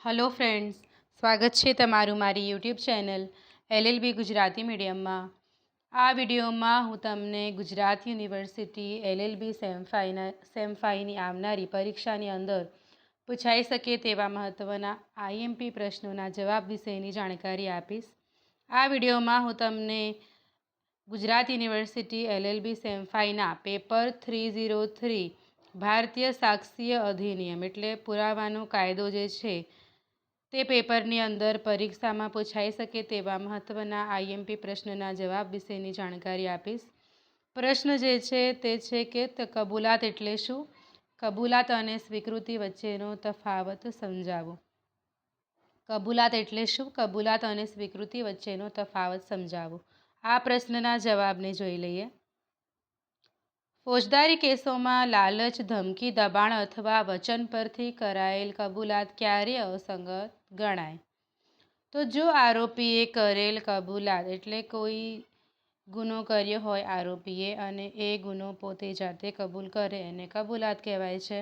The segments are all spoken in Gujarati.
હલો ફ્રેન્ડ્સ, સ્વાગત છે તમારું મારી યુટ્યુબ ચેનલ એલએલબી ગુજરાતી મીડિયમમાં. આ વિડીયોમાં હું તમને Gujarat university L L B sem ફાઈના sem આવનારી પરીક્ષાની અંદર પૂછાઈ શકે તેવા મહત્ત્વના આઈએમપી પ્રશ્નોના જવાબ વિશેની જાણકારી આપીશ. આ વિડીયોમાં હું તમને Gujarat university L L B sem ફાઈના paper three zero three ભારતીય સાક્ષીય અધિનિયમ એટલે પુરાવાનો કાયદો જે છે તે પેપરની અંદર પરીક્ષામાં પૂછાઈ શકે તેવા મહત્ત્વના આઈએમપી પ્રશ્નના જવાબ વિશેની જાણકારી આપીશ. પ્રશ્ન જે છે તે છે કે કબૂલાત એટલે શું? કબૂલાત અને સ્વીકૃતિ વચ્ચેનો તફાવત સમજાવો. કબૂલાત એટલે શું? કબૂલાત અને સ્વીકૃતિ વચ્ચેનો તફાવત સમજાવો. આ પ્રશ્નના જવાબને જોઈ લઈએ. ફોજદારી કેસોમાં લાલચ, ધમકી, દબાણ અથવા વચન પરથી કરાયેલ કબૂલાત ક્યારે અસંગત? ગણાય. તો જો આરોપીએ કરેલ કબૂલાત એટલે કોઈ ગુનો કર્યો હોય આરોપીએ અને એ ગુનો પોતે જાતે કબૂલ કરે એને કબૂલાત કહેવાય છે.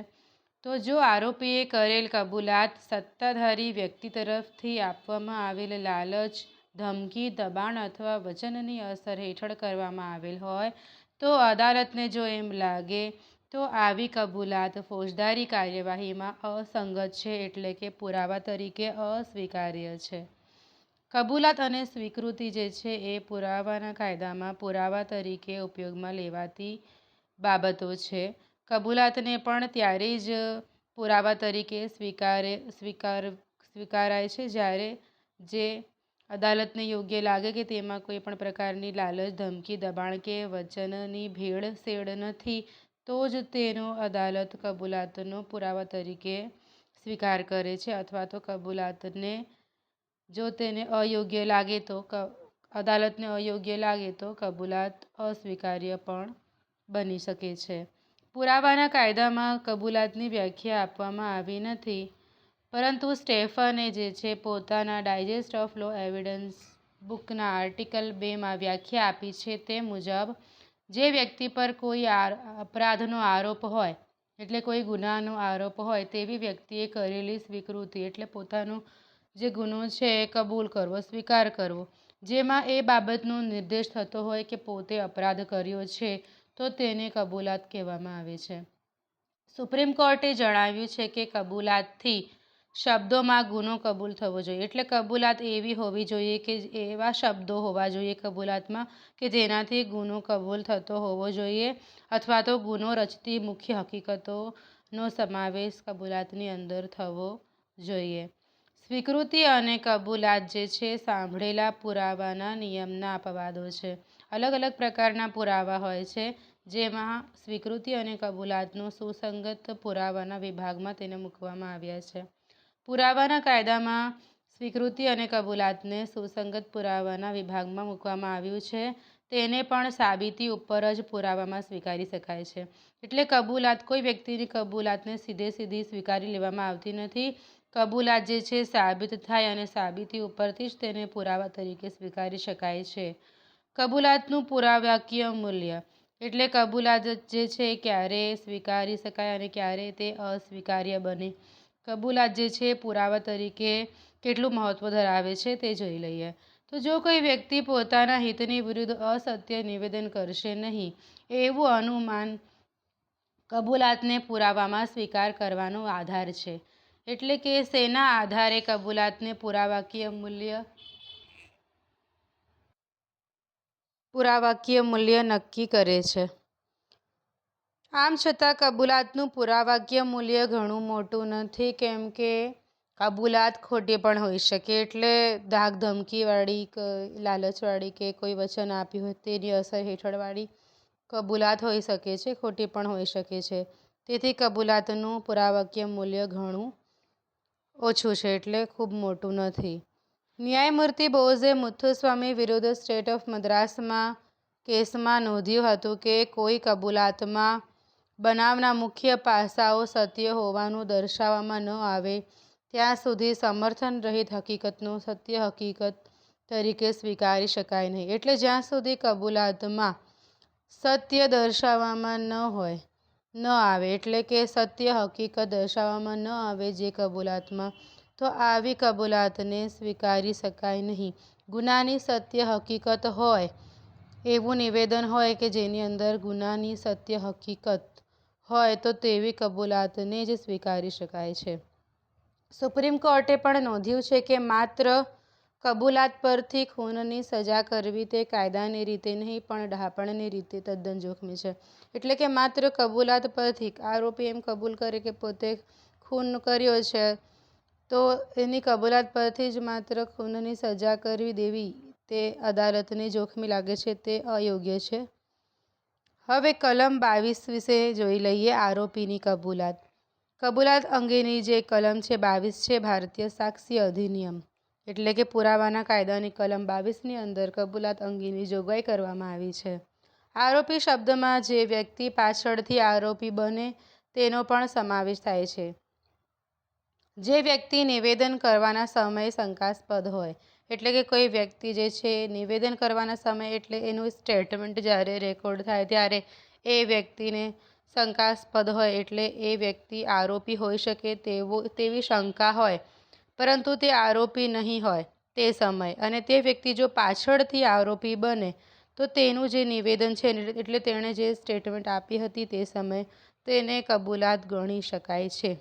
તો જો આરોપીએ કરેલ કબૂલાત સત્તાધારી વ્યક્તિ તરફથી આપવામાં આવેલ લાલચ, ધમકી, દબાણ અથવા વચનની અસર હેઠળ કરવામાં આવેલ હોય તો અદાલતને જો એમ લાગે તો આવી કબૂલાત ફોજદારી કાર્યવાહીમાં અસંગત છે એટલે કે પુરાવા તરીકે અસ્વીકાર્ય છે. કબૂલાત અને સ્વીકૃતિ જે છે એ પુરાવાના કાયદામાં પુરાવા તરીકે ઉપયોગમાં લેવાતી બાબતો છે. કબૂલાતને પણ ત્યારે જ પુરાવા તરીકે સ્વીકારે, સ્વીકાર, સ્વીકારાય છે જ્યારે જે અદાલતને યોગ્ય લાગે કે તેમાં કોઈ પણ પ્રકારની લાલચ, ધમકી, દબાણ કે વચનની ભેળસેળ નથી. તો જ તેનો અદાલત કબૂલાતનો પુરાવા તરીકે સ્વીકાર કરે છે અથવા તો કબૂલાતને, જો તેને અયોગ્ય લાગે તો અદાલતને અયોગ્ય લાગે તો કબૂલાત અસ્વીકાર્ય પણ બની શકે છે. પુરાવાના કાયદામાં કબૂલાતની વ્યાખ્યા આપવામાં આવી નથી, પરંતુ સ્ટેફને જે છે પોતાના ડાયજેસ્ટ ઓફ લો એવિડન્સ બુકના આર્ટિકલ બેમાં વ્યાખ્યા આપી છે તે મુજબ જે વ્યક્તિ પર કોઈ અપરાધનો આરોપ હોય, એટલે કોઈ ગુનાનો આરોપ હોય, તેવી વ્યક્તિએ કરેલી સ્વીકૃતિ, એટલે પોતાનો જે ગુનો છે એ કબૂલ કરવો, સ્વીકાર કરવો. જેમાં એ બાબતનો નિર્દેશ થતો હોય કે પોતે અપરાધ કર્યો છે, તો તેને કબૂલાત કહેવામાં આવે છે. સુપ્રીમ કોર્ટે જણાવ્યું છે કે કબૂલાતથી શબ્દોમાં ગુનો કબૂલ થવો જોઈએ. એટલે કબૂલાત એવી હોવી જોઈએ કે એવા શબ્દો હોવા જોઈએ કબૂલાતમાં કે જેનાથી ગુનો કબૂલ થતો હોવો જોઈએ અથવા તો ગુનો રચતી મુખ્ય હકીકતોનો સમાવેશ કબૂલાતની અંદર થવો જોઈએ. સ્વીકૃતિ અને કબૂલાત જે છે સાંભળેલા પુરાવાના નિયમના અપવાદો છે. અલગ અલગ પ્રકારના પુરાવા હોય છે જેમાં સ્વીકૃતિ અને કબૂલાતનો સુસંગત પુરાવાના વિભાગમાં તેને મૂકવામાં આવ્યા છે. પુરાવાના કાયદામાં સ્વીકૃતિ અને કબૂલાતને સુસંગત પુરાવાના વિભાગમાં મૂકવામાં આવ્યું છે. તેને પણ સાબિતી ઉપર જ પુરાવામાં સ્વીકારી શકાય છે. એટલે કબૂલાત, કોઈ વ્યક્તિની કબૂલાતને સીધે સીધી સ્વીકારી લેવામાં આવતી નથી. કબૂલાત જે છે, સાબિત થાય અને સાબિતી ઉપરથી જ તેને પુરાવા તરીકે સ્વીકારી શકાય છે. કબૂલાતનું પુરાવાકીય મૂલ્ય, એટલે કબૂલાત જે છે, ક્યારે સ્વીકારી શકાય અને ક્યારે તે અસ્વીકાર્ય બને. કબૂલાત જે છે પુરાવા તરીકે કેટલું મહત્ત્વ ધરાવે છે તે જોઈ લઈએ. તો જો કોઈ વ્યક્તિ પોતાના હિતની વિરુદ્ધ અસત્ય નિવેદન કરશે નહીં, એવું અનુમાન કબૂલાતને પુરાવામાં સ્વીકાર કરવાનો આધાર છે. એટલે કે શેના આધારે કબૂલાતને પુરાવાકીય મૂલ્ય પુરાવાકીય મૂલ્ય નક્કી કરે છે. આમ છતાં કબૂલાતનું પુરાવાકીય મૂલ્ય ઘણું મોટું નથી, કેમ કે કબૂલાત ખોટી પણ હોઈ શકે. એટલે ધાક ધમકીવાળી લાલચવાળી કે કોઈ વચન આપ્યું હોય તેની અસર હેઠળવાળી કબૂલાત હોઈ શકે છે, ખોટી પણ હોઈ શકે છે. તેથી કબૂલાતનું પુરાવાકીય મૂલ્ય ઘણું ઓછું છે, એટલે ખૂબ મોટું નથી. ન્યાયમૂર્તિ બોઝે મુથુસ્વામી વિરુદ્ધ સ્ટેટ ઓફ મદ્રાસમાં કેસમાં નોંધ્યું હતું કે કોઈ કબૂલાતમાં બનાવના મુખ્ય પાસાઓ સત્ય હોવાનું દર્શાવવામાં ન આવે ત્યાં સુધી સમર્થન રહિત હકીકતનો સત્ય હકીકત તરીકે સ્વીકારી શકાય નહીં એટલે જ્યાં સુધી કબૂલાતમાં સત્ય દર્શાવવામાં ન હોય, ન આવે, એટલે કે સત્ય હકીકત દર્શાવવામાં ન આવે જે કબૂલાતમાં, તો આવી કબૂલાતને સ્વીકારી શકાય નહીં. ગુનાની સત્ય હકીકત હોય એવું નિવેદન હોય કે જેની અંદર ગુનાની સત્ય હકીકત હોય તો તેવી કબૂલાતને જ સ્વીકારી શકાય છે. સુપ્રીમ કોર્ટે પણ નોંધ્યું છે કે માત્ર કબૂલાત પરથી ખૂનની સજા કરવી તે કાયદાની રીતે નહીં, પણ ડહાપણની રીતે તદ્દન જોખમી છે. એટલે કે માત્ર કબૂલાત પરથી આરોપી એમ કબૂલ કરે કે પોતે ખૂન કર્યો છે, તો એની કબૂલાત પરથી જ માત્ર ખૂનની સજા કરવી દેવી તે અદાલતને જોખમી લાગે છે, તે અયોગ્ય છે. હવે કલમ બાવીસ વિશે જોઈ લઈએ આરોપીની કબૂલાત. કબૂલાત અંગેની જે કલમ છે, બાવીસ છે, ભારતીય સાક્ષી અધિનિયમ એટલે કે પુરાવાના કાયદાની કલમ બાવીસની અંદર કબૂલાત અંગેની જોગવાઈ કરવામાં આવી છે. આરોપી શબ્દમાં જે વ્યક્તિ પાછળથી આરોપી બને તેનો પણ સમાવેશ થાય છે. જે વ્યક્તિ નિવેદન કરવાના સમયે શંકાસ્પદ હોય એટલે કે કોઈ વ્યક્તિ જે છે નિવેદન કરવાના સમયે એટલે એનું સ્ટેટમેન્ટ જ્યારે રેકોર્ડ થાય ત્યારે એ વ્યક્તિને શંકાસ્પદ હોય એટલે એ વ્યક્તિ આરોપી હોઈ શકે તેવો, તેવી શંકા હોય પરંતુ તે આરોપી નહીં હોય તે સમય અને તે વ્યક્તિ જો પાછળથી આરોપી બને, તો તેનું જે નિવેદન છે એટલે તેણે જે સ્ટેટમેન્ટ આપી હતી તે સમયે તેને કબૂલાત ગણી શકાય છે.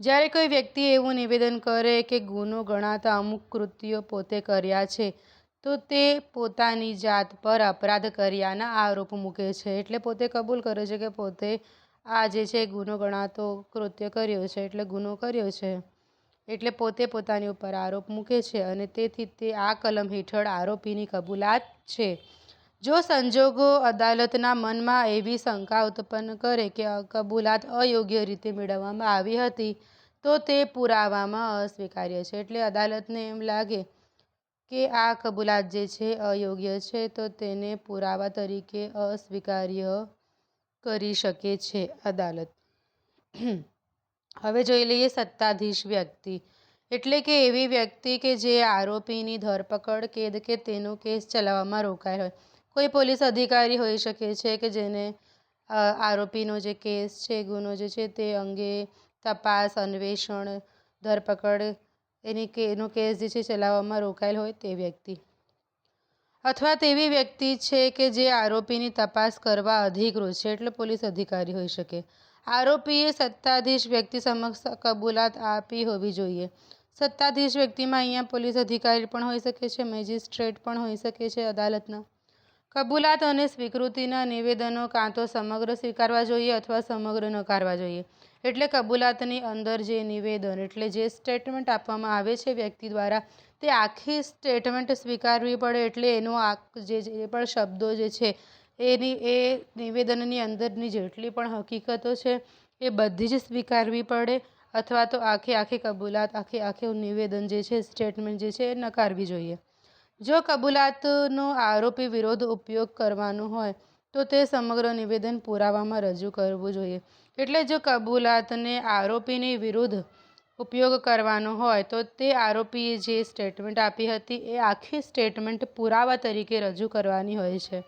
જ્યારે કોઈ વ્યક્તિ એવું નિવેદન કરે કે ગુનો ગણાતા અમુક કૃત્યો પોતે કર્યા છે, તો તે પોતાની જાત પર અપરાધ કર્યાના આરોપ મૂકે છે એટલે પોતે કબૂલ કરે છે કે પોતે આ જે છે ગુનો ગણાતો કૃત્ય કર્યો છે, એટલે ગુનો કર્યો છે એટલે પોતે પોતાની ઉપર આરોપ મૂકે છે અને તેથી તે આ કલમ હેઠળ આરોપીની કબૂલાત છે. જો સંજોગો અદાલતના મનમાં એવી શંકા ઉત્પન્ન કરે કે કબૂલાત અયોગ્ય રીતે મેળવવામાં આવી હતી, તો તે પુરાવામાં અસ્વીકાર્ય છે એટલે અદાલતને એમ લાગે કે આ કબૂલાત જે છે અયોગ્ય છે, તો તેને પુરાવા તરીકે અસ્વીકાર્ય કરી શકે છે અદાલત. હવે જોઈ લઈએ સત્તાધીશ વ્યક્તિ એટલે કે એવી વ્યક્તિ કે જે આરોપીની ધરપકડ, કેદ કે તેનો કેસ ચલાવવામાં રોકાય હોય. કોઈ પોલીસ અધિકારી હોઈ શકે છે કે જેને આરોપીનો જે કેસ છે, ગુનો જે છે, તે અંગે તપાસ, અન્વેષણ, ધરપકડ, એની કે, એનો કેસ જે છે, ચલાવવામાં રોકાયેલ હોય તે વ્યક્તિ. અથવા તેવી વ્યક્તિ છે કે જે આરોપીની તપાસ કરવા અધિકૃત છે, એટલે પોલીસ અધિકારી હોઈ શકે. આરોપીએ સત્તાધીશ વ્યક્તિ સમક્ષ કબૂલાત આપી હોવી જોઈએ. સત્તાધીશ વ્યક્તિમાં અહીંયા પોલીસ અધિકારી પણ હોઈ શકે છે, મેજિસ્ટ્રેટ પણ હોઈ શકે છે અદાલતના. કબૂલાત અને સ્વીકૃતિના નિવેદનો કાં તો સમગ્ર સ્વીકારવા જોઈએ અથવા સમગ્ર નકારવા જોઈએ. એટલે કબૂલાતની અંદર જે નિવેદન, એટલે જે સ્ટેટમેન્ટ આપવામાં આવે છે વ્યક્તિ દ્વારા, તે આખી સ્ટેટમેન્ટ સ્વીકારવી પડે એટલે એનો આ જે પણ શબ્દો જે છે, એની, એ નિવેદનની અંદરની જેટલી પણ હકીકતો છે, એ બધી જ સ્વીકારવી પડે અથવા તો આખી આખી કબૂલાત, આખી, આખું નિવેદન જે છે, સ્ટેટમેન્ટ જે છે, એ નકારવી જોઈએ. જો કબૂલાતનો આરોપી વિરુદ્ધ ઉપયોગ કરવાનો હોય, તો તે સમગ્ર નિવેદન પુરાવામાં રજૂ કરવું જોઈએ. એટલે જો કબૂલાતને આરોપીની વિરુદ્ધ ઉપયોગ કરવાનો હોય, તો તે આરોપીએ જે સ્ટેટમેન્ટ આપી હતી, એ આખી સ્ટેટમેન્ટ પુરાવા તરીકે રજૂ કરવાની હોય છે.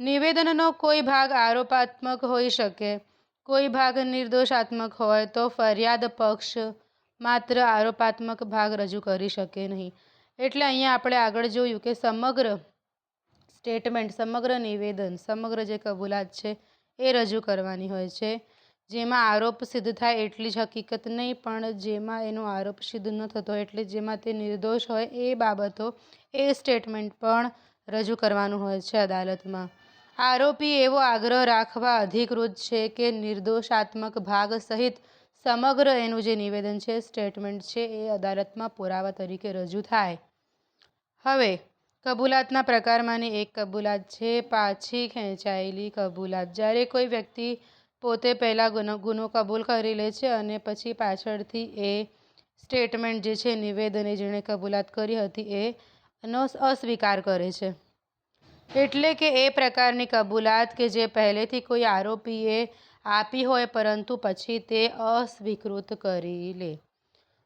નિવેદનનો કોઈ ભાગ આરોપાત્મક હોઈ શકે, કોઈ ભાગ નિર્દોષાત્મક હોય, તો ફરિયાદ પક્ષ માત્ર આરોપાત્મક ભાગ રજૂ કરી શકે નહીં. એટલે અહીંયા આપણે આગળ જોયું કે સમગ્ર સ્ટેટમેન્ટ, સમગ્ર નિવેદન, સમગ્ર જે કબૂલાત છે એ રજૂ કરવાની હોય છે. જેમાં આરોપ સિદ્ધ થાય એટલી જ હકીકત નહીં, પણ જેમાં એનો આરોપ સિદ્ધ ન થતો એટલે જેમાં તે નિર્દોષ હોય એ બાબતો એ સ્ટેટમેન્ટ પણ રજૂ કરવાનું હોય છે અદાલતમાં. આરોપી એવો આગ્રહ રાખવા અધિકૃત છે કે નિર્દોષાત્મક ભાગ સહિત સમગ્ર એનું જે નિવેદન છે સ્ટેટમેન્ટ છે, એ અદાલતમાં પુરાવા તરીકે રજૂ થાય. હવે, કબૂલાતના પ્રકારમાંની એક કબૂલાત છે, પાછી ખેંચાયેલી કબૂલાત. જ્યારે કોઈ વ્યક્તિ પોતે પહેલાં ગુનો ગુનો કબૂલ કરી લે છે અને પછી પાછળથી એ સ્ટેટમેન્ટ જે છે, નિવેદન જેણે કબૂલાત કરી હતી, એ એનો અસ્વીકાર કરે છે. એટલે કે એ પ્રકારની કબૂલાત કે જે પહેલેથી કોઈ આરોપીએ આપી હોય, પરંતુ પછી તે અસ્વીકૃત કરી લે.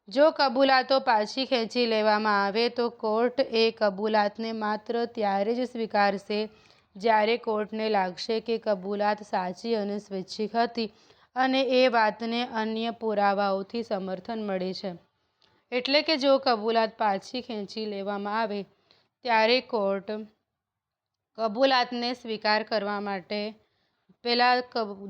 જો કબૂલાતો પાછી ખેંચી લેવામાં આવે, તો કોર્ટ એ કબૂલાતને માત્ર ત્યારે જ સ્વીકારશે જ્યારે કોર્ટને લાગશે કે કબૂલાત સાચી અને સ્વૈચ્છિક હતી અને એ વાતને અન્ય પુરાવાઓથી સમર્થન મળે છે. એટલે કે જો કબૂલાત પાછી ખેંચી લેવામાં આવે, ત્યારે કોર્ટ કબૂલાતને સ્વીકાર કરવા માટે પહેલાં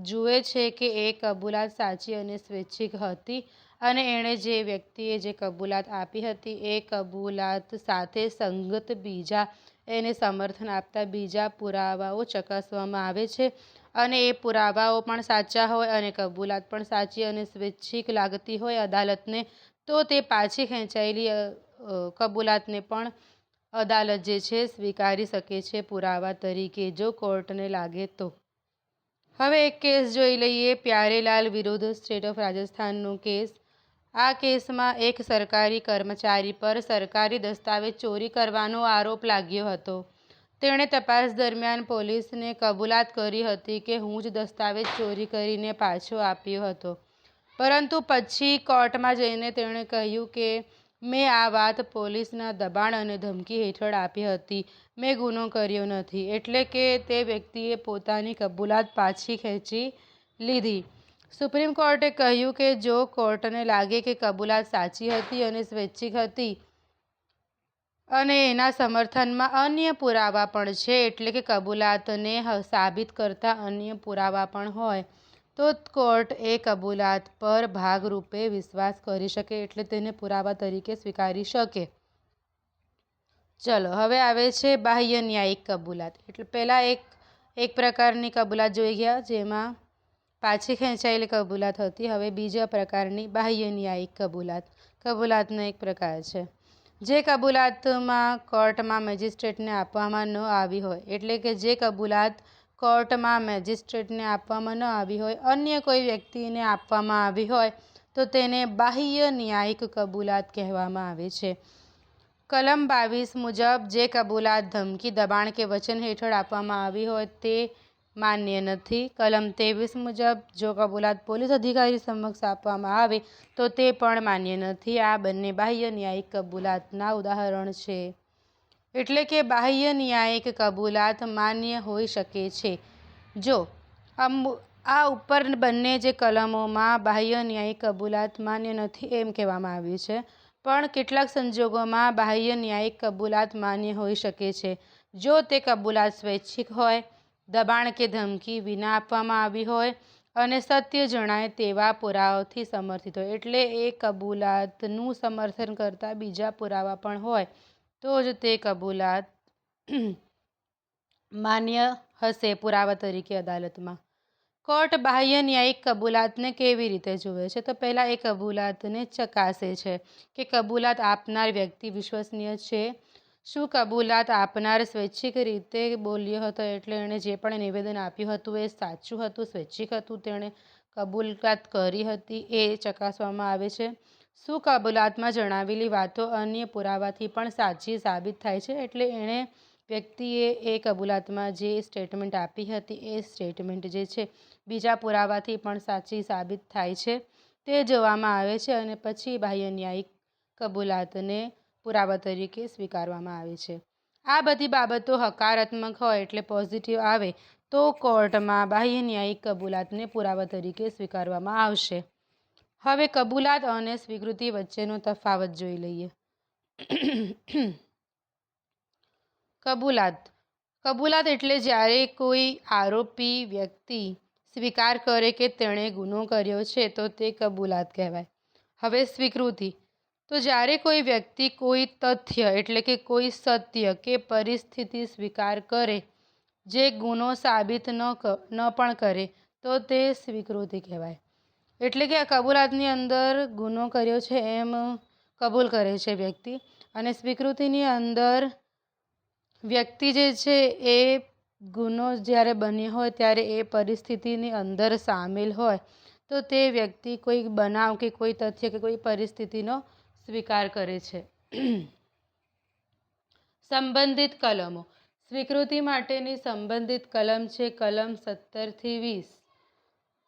જુએ છે કે એ કબૂલાત સાચી અને સ્વૈચ્છિક હતી અને એણે જે વ્યક્તિએ જે કબૂલાત આપી હતી, એ કબૂલાત સાથે સંગત બીજા, એને સમર્થન આપતા બીજા પુરાવાઓ ચકાસવામાં આવે છે અને એ પુરાવાઓ પણ સાચા હોય અને કબૂલાત પણ સાચી અને સ્વૈચ્છિક લાગતી હોય અદાલતને, તો તે પાછી ખેંચાયેલી કબૂલાતને પણ અદાલત જે છે સ્વીકારી શકે છે પુરાવા તરીકે જો કોર્ટને લાગે તો. હવે એક કેસ જોઈ લઈએ. પ્યારેલાલ વિરુદ્ધ સ્ટેટ ઓફ રાજસ્થાનનો કેસ. આ કેસમાં એક સરકારી કર્મચારી પર સરકારી દસ્તાવેજ ચોરી કરવાનો આરોપ લાગ્યો હતો. તેણે તપાસ દરમિયાન પોલીસને કબૂલાત કરી હતી કે હું જ દસ્તાવેજ ચોરી કરીને પાછો આપ્યો હતો. પરંતુ પછી કોર્ટમાં જઈને તેણે કહ્યું કે મેં આ વાત પોલીસના દબાણ અને ધમકી હેઠળ આપી હતી. મેં ગુનો કર્યો નથી, એટલે કે તે વ્યક્તિએ પોતાની કબૂલાત પાછી ખેંચી લીધી. સુપ્રીમ કોર્ટે કહ્યું કે જો કોર્ટને લાગે કે કબૂલાત સાચી હતી અને સ્વૈચ્છિક હતી અને એના સમર્થનમાં અન્ય પુરાવા પણ છે, એટલે કે કબૂલાતને સાબિત કરતા અન્ય પુરાવા પણ હોય. તો કોર્ટ એ કબૂલાત પર ભાગરૂપે વિશ્વાસ કરી શકે એટલે તેને પુરાવા તરીકે સ્વીકારી શકે. ચલો, હવે આવે છે બાહ્ય ન્યાયિક કબૂલાત. એટલે પહેલાં એક એક પ્રકારની કબૂલાત જોઈ ગયા, જેમાં પાછી ખેંચાયેલી કબૂલાત હતી. હવે બીજા પ્રકારની બાહ્ય ન્યાયિક કબૂલાત. કબૂલાતનો એક પ્રકાર છે. જે કબૂલાતમાં કોર્ટમાં મેજિસ્ટ્રેટને આપવામાં ન આવી હોય, એટલે કે જે કબૂલાત કોર્ટમાં મેજિસ્ટ્રેટને આપવામાં ન આવી હોય, અન્ય કોઈ વ્યક્તિને આપવામાં આવી હોય, તો તેને બાહ્ય ન્યાયિક કબૂલાત કહેવામાં આવે છે. કલમ બાવીસ મુજબ જે કબૂલાત ધમકી, દબાણ કે વચન હેઠળ આપવામાં આવી હોય તે માન્ય નથી. કલમ ત્રેવીસ મુજબ જો કબૂલાત પોલીસ અધિકારી સમક્ષ આપવામાં આવે, તો તે પણ માન્ય નથી. આ બંને બાહ્ય ન્યાયિક કબૂલાતના ઉદાહરણ છે. એટલે કે બાહ્ય ન્યાયિક કબૂલાત માન્ય હોઈ શકે છે. જો આ ઉપર બંને જે કલમોમાં બાહ્ય ન્યાયિક કબૂલાત માન્ય નથી એમ કહેવામાં આવ્યું છે, પણ કેટલાક સંજોગોમાં બાહ્ય ન્યાયિક કબૂલાત માન્ય હોઈ શકે છે. જો તે કબૂલાત સ્વૈચ્છિક હોય, દબાણ કે ધમકી વિના આપવામાં આવી હોય અને સત્ય જણાય તેવા પુરાવાથી સમર્થિત હોય, એટલે એ કબૂલાતનું સમર્થન કરતા બીજા પુરાવા પણ હોય. તો જ તે કબૂલાત માન્ય હશે પુરાવા તરીકે અદાલતમાં. કોર્ટ બાહ્ય ન્યાયિક કબૂલાતને કેવી રીતે જુએ છે? તો પહેલાં એ કબૂલાતને ચકાસે છે કે કબૂલાત આપનાર વ્યક્તિ વિશ્વસનીય છે. શું કબૂલાત આપનાર સ્વૈચ્છિક રીતે બોલ્યો હતો એટલે એણે જે પણ નિવેદન આપ્યું હતું એ સાચું હતું, સ્વૈચ્છિક હતું, તેણે કબૂલાત કરી હતી એ ચકાસવામાં આવે છે. શું કબૂલાતમાં જણાવેલી વાતો અન્ય પુરાવાથી પણ સાચી સાબિત થાય છે? એટલે એણે વ્યક્તિએ એ કબૂલાતમાં જે સ્ટેટમેન્ટ આપી હતી, એ સ્ટેટમેન્ટ જે છે, બીજા પુરાવાથી પણ સાચી સાબિત થાય છે. તે જોવામાં આવે છે અને પછી બાહ્ય ન્યાયિક કબૂલાતને પુરાવા તરીકે સ્વીકારવામાં આવે છે. આ બધી બાબતો હકારાત્મક હોય એટલે પોઝિટિવ આવે, તો કોર્ટમાં બાહ્ય ન્યાયિક કબૂલાતને પુરાવા તરીકે સ્વીકારવામાં આવશે. હવે કબૂલાત અને સ્વીકૃતિ વચ્ચેનો તફાવત જોઈ લઈએ. કબૂલાત. કબૂલાત એટલે જ્યારે કોઈ આરોપી વ્યક્તિ સ્વીકાર કરે કે તેણે ગુનો કર્યો છે, તો તે કબૂલાત કહેવાય. હવે સ્વીકૃતિ. તો જ્યારે કોઈ વ્યક્તિ કોઈ તથ્ય એટલે કે કોઈ સત્ય કે પરિસ્થિતિ સ્વીકાર કરે, જે ગુનો સાબિત ન ન પણ કરે, તો તે સ્વીકૃતિ કહેવાય. એટલે કે આ કબૂલાતની અંદર ગુનો કર્યો છે એમ કબૂલ કરે છે વ્યક્તિ. અને સ્વીકૃતિની અંદર વ્યક્તિ જે છે એ ગુનો જ્યારે બન્યો હોય ત્યારે એ પરિસ્થિતિની અંદર સામેલ હોય, તો તે વ્યક્તિ કોઈ બનાવ કે કોઈ તથ્ય કે કોઈ પરિસ્થિતિનો સ્વીકાર કરે છે. સંબંધિત કલમો. સ્વીકૃતિ માટેની સંબંધિત કલમ છે કલમ સત્તરથી વીસ.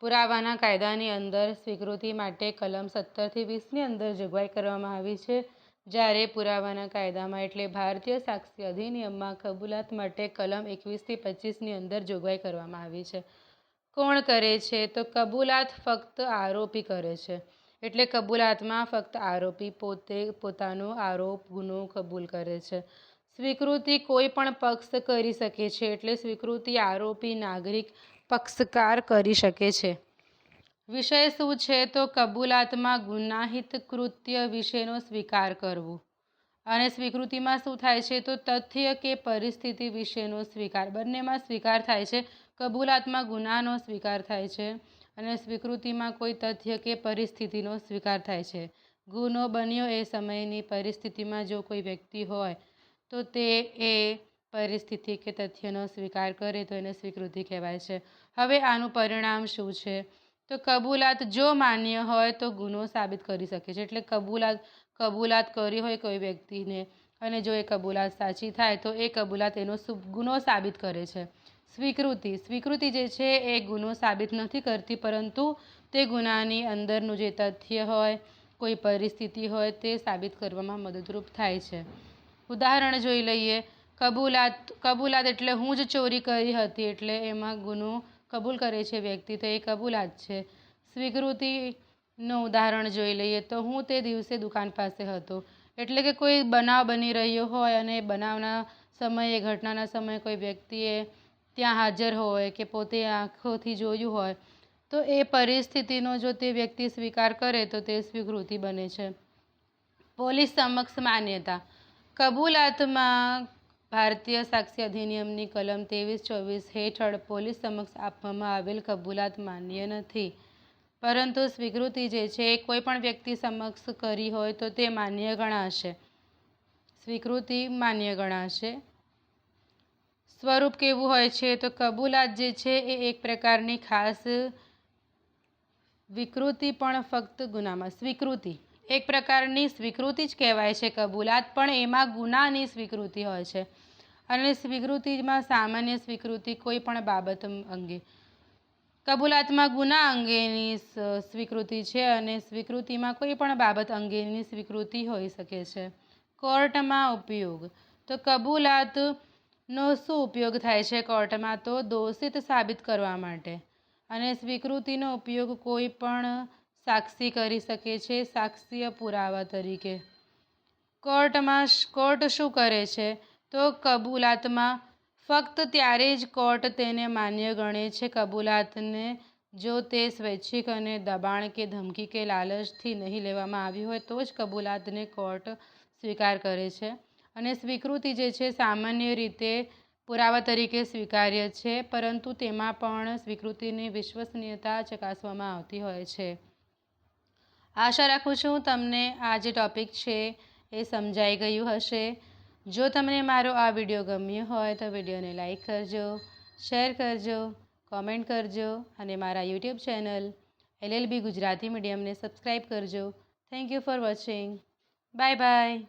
પુરાવાના કાયદાની અંદર સ્વીકૃતિ માટે કલમ સત્તરથી વીસની અંદર જોગવાઈ કરવામાં આવી છે. જ્યારે પુરાવાના કાયદામાં એટલે ભારતીય સાક્ષી અધિનિયમમાં કબૂલાત માટે કલમ એકવીસથી પચીસની અંદર જોગવાઈ કરવામાં આવી છે. કોણ કરે છે? તો કબૂલાત ફક્ત આરોપી કરે છે. એટલે કબૂલાતમાં ફક્ત આરોપી પોતે પોતાનો આરોપ, ગુનો કબૂલ કરે છે. સ્વીકૃતિ કોઈ પણ પક્ષ કરી શકે છે. એટલે સ્વીકૃતિ આરોપી, નાગરિક પક્ષકાર કરી શકે છે. વિષય શું છે તો કબૂલાતમાં ગુનાહિત કૃત્ય વિશેનો સ્વીકાર કરવો. અને સ્વીકૃતિમાં શું થાય છે તો તથ્ય કે પરિસ્થિતિ વિશેનો સ્વીકાર. બંનેમાં સ્વીકાર થાય છે. કબૂલાતમાં ગુનાનો સ્વીકાર થાય છે. અને સ્વીકૃતિમાં કોઈ તથ્ય કે પરિસ્થિતિનો સ્વીકાર થાય છે. ગુનો બન્યો એ સમયની પરિસ્થિતિમાં જો કોઈ વ્યક્તિ હોય તો તે એ પરિસ્થિતિ કે તથ્યનો સ્વીકાર કરે તો એને સ્વીકૃતિ કહેવાય છે. હવે આનું પરિણામ શું છે? તો કબૂલાત જો માન્ય હોય તો ગુનો સાબિત કરી શકે છે. એટલે કબૂલાત કબૂલાત કરી હોય કોઈ વ્યક્તિને અને જો એ કબૂલાત સાચી થાય તો એ કબૂલાત એનો ગુનો સાબિત કરે છે. સ્વીકૃતિ સ્વીકૃતિ જે છે એ ગુનો સાબિત નથી કરતી પરંતુ તે ગુનાની અંદરનું જે તથ્ય હોય, કોઈ પરિસ્થિતિ હોય તે સાબિત કરવામાં મદદરૂપ થાય છે. ઉદાહરણ જોઈ લઈએ. કબૂલાત કબૂલાત એટલે હું જ ચોરી કરી હતી એટલે એમાં ગુનો કબૂલ કરે છે વ્યક્તિ, તો એ કબૂલાત છે. સ્વીકૃતિનું ઉદાહરણ જોઈ લઈએ તો હું તે દિવસે દુકાન પાસે હતો. એટલે કે કોઈ બનાવ બની રહ્યો હોય અને બનાવના સમયે, ઘટનાના સમયે કોઈ વ્યક્તિએ ત્યાં હાજર હોય કે પોતે આંખોથી જોયું હોય, તો એ પરિસ્થિતિનો જો તે વ્યક્તિ સ્વીકાર કરે તો તે સ્વીકૃતિ બને છે. પોલીસ સમક્ષ માન્યતા. કબૂલાતમાં ભારતીય સાક્ષી અધિનિયમની કલમ ત્રેવીસ ચોવીસ હેઠળ પોલીસ સમક્ષ આપવામાં આવેલ કબૂલાત માન્ય નથી. પરંતુ સ્વીકૃતિ જે છે એ કોઈ પણ વ્યક્તિ સમક્ષ કરી હોય તો તે માન્ય ગણાશે. સ્વીકૃતિ માન્ય ગણાશે. સ્વરૂપ કેવું હોય છે, તો કબૂલાત જે છે, એ એક પ્રકારની ખાસ વિકૃતિ પણ ફક્ત ગુનામાં. સ્વીકૃતિ એક પ્રકારની સ્વીકૃતિ જ કહેવાય છે કબૂલાત, પણ એમાં ગુનાની સ્વીકૃતિ હોય છે. અને સ્વીકૃતિમાં સામાન્ય સ્વીકૃતિ કોઈ પણ બાબત અંગે. કબૂલાતમાં ગુના અંગેની સ્વીકૃતિ છે અને સ્વીકૃતિમાં કોઈ પણ બાબત અંગેની સ્વીકૃતિ હોઈ શકે છે. કોર્ટમાં ઉપયોગ. તો કબૂલાતનો શું ઉપયોગ થાય છે કોર્ટમાં? તો દોષિત સાબિત કરવા માટે. અને સ્વીકૃતિનો ઉપયોગ કોઈ પણ સાક્ષી કરી શકે છે, સાક્ષીય પુરાવા તરીકે. કોર્ટમાં કોર્ટ શું કરે છે? તો કબૂલાતમાં ફક્ત ત્યારે જ કોર્ટ તેને માન્ય ગણે છે. કબૂલાતને જો તે સ્વૈચ્છિક અને દબાણ કે ધમકી કે લાલચથી નહીં લેવામાં આવી હોય, તો જ કબૂલાતને કોર્ટ સ્વીકાર કરે છે. અને સ્વીકૃતિ જે છે, સામાન્ય રીતે પુરાવા તરીકે સ્વીકાર્ય છે, પરંતુ તેમાં પણ સ્વીકૃતિની વિશ્વસનીયતા ચકાસવામાં આવતી હોય છે. આશા રાખું છું તમને આ જે ટૉપિક છે એ સમજાઈ ગયું હશે. જો તમને મારો આ વીડિયો ગમ્યો હોય તો વિડીયોને લાઇક કરજો, શેર કરજો, કોમેન્ટ કરજો અને મારા YouTube channel L L B Gujarati મીડિયમને subscribe કરજો. Thank you for watching. Bye bye.